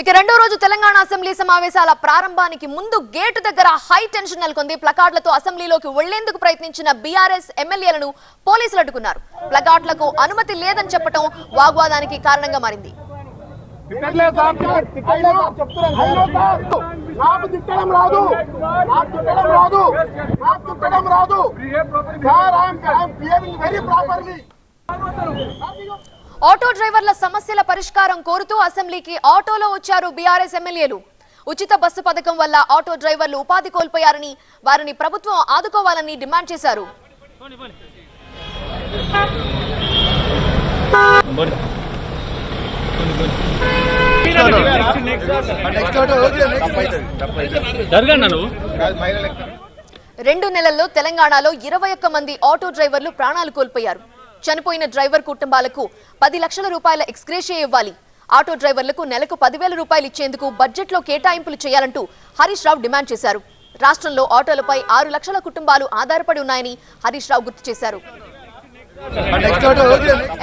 ఇక రెండో రోజు తెలంగాణ అసెంబ్లీ సమావేశాల ప్రారంభానికి ముందు గేటు దగ్గర హై టెన్షన్ నెలకొంది. ప్లకార్డులతో అసెంబ్లీలోకి వెళ్ళేందుకు ప్రయత్నించిన బీఆర్ఎస్ ఎమ్మెల్యేలను పోలీసులు అడ్డుకున్నారు. ప్లకార్డులకు అనుమతి లేదని చెప్పడం వాగ్వాదానికి కారణంగా మారింది. తిట్టలేదు సార్ తిట్టలేదు సార్ చెప్తున్నాను సార్. నాకు తిట్టడం రాదు. ఆటో డ్రైవర్ల సమస్యల పరిష్కారం కోరుతూ అసెంబ్లీకి ఆటోలో వచ్చారు బీఆర్ఎస్ ఎమ్మెల్యేలు. ఉచిత బస్సు పథకం వల్ల ఆటో డ్రైవర్లు ఉపాధి కోల్పోయారని వారిని ప్రభుత్వం ఆదుకోవాలని డిమాండ్ చేశారు. రెండు నెలల్లో తెలంగాణలో ఇరవై ఒక్క మంది ఆటో డ్రైవర్లు ప్రాణాలు కోల్పోయారు. చనిపోయిన డ్రైవర్ కుటుంబాలకు పది లక్షల రూపాయల ఎక్స్గ్రేషియా ఇవ్వాలి. ఆటో డ్రైవర్లకు నెలకు పదివేల రూపాయలు ఇచ్చేందుకు బడ్జెట్లో కేటాయింపులు చేయాలంటూ హరీష్ రావు డిమాండ్ చేశారు. రాష్ట్రంలో ఆటోలపై ఆరు లక్షల కుటుంబాలు ఆధారపడి ఉన్నాయని హరీష్ రావు గుర్తు చేశారు.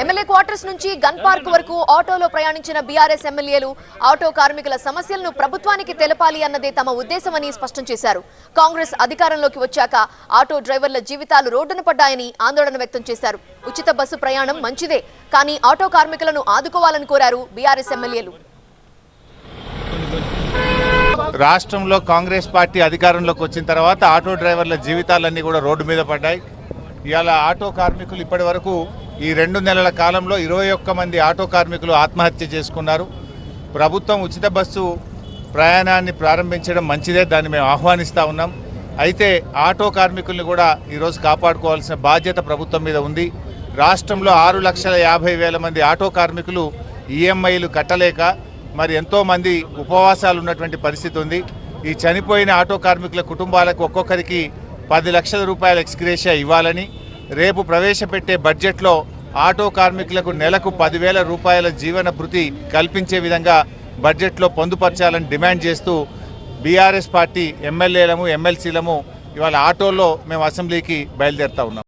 ఎమ్మెల్యే క్వార్టర్స్ నుంచి గన్ పార్క్ వరకు ఆటోలో ప్రయాణించిన బీఆర్ఎస్ ఎమ్మెల్యేలు ఆటో కార్మికుల సమస్యలను ప్రభుత్వానికి తెలపాలి అన్నదే తమ ఉద్దేశమని స్పష్టం చేశారు. కాంగ్రెస్ అధికారంలోకి వచ్చాక ఆటో డ్రైవర్ల జీవితాలు రోడ్డున పడ్డాయని ఆందోళన వ్యక్తం చేశారు. ఉచిత బస్సు ప్రయాణం మంచిదే కానీ ఆటో కార్మికులను ఆదుకోవాలని కోరారు బీఆర్ఎస్ ఎమ్మెల్యేలు రాష్ట్రంలో కాంగ్రెస్ పార్టీ అధికారంలోకి వచ్చిన తర్వాత ఆటో డ్రైవర్ల జీవితాలన్నీ కూడా రోడ్డు మీద పడ్డాయి. ఇవాళ ఆటో కార్మికులు ఇప్పటి వరకు ఈ రెండు నెలల కాలంలో ఇరవై ఒక్క మంది ఆటో కార్మికులు ఆత్మహత్య చేసుకున్నారు. ప్రభుత్వం ఉచిత బస్సు ప్రయాణాన్ని ప్రారంభించడం మంచిదే దాన్ని మేము ఆహ్వానిస్తూ ఉన్నాం. అయితే ఆటో కార్మికుల్ని కూడా ఈరోజు కాపాడుకోవాల్సిన బాధ్యత ప్రభుత్వం మీద ఉంది. రాష్ట్రంలో ఆరు లక్షల యాభై వేల మంది ఆటో కార్మికులు ఈఎంఐలు కట్టలేక మరి ఎంతోమంది ఉపవాసాలు ఉన్నటువంటి పరిస్థితి ఉంది. ఈ చనిపోయిన ఆటో కార్మికుల కుటుంబాలకు ఒక్కొక్కరికి పది లక్షల రూపాయల ఎక్స్గ్రేషియా ఇవ్వాలని రేపు ప్రవేశపెట్టే బడ్జెట్లో ఆటో కార్మికులకు నెలకు పదివేల రూపాయల జీవన భృతి కల్పించే విధంగా బడ్జెట్లో పొందుపరచాలని డిమాండ్ చేస్తూ బీఆర్ఎస్ పార్టీ ఎమ్మెల్యేలము ఎమ్మెల్సీలము ఇవాళ ఆటోల్లో మేము అసెంబ్లీకి బయలుదేరుతా ఉన్నాం.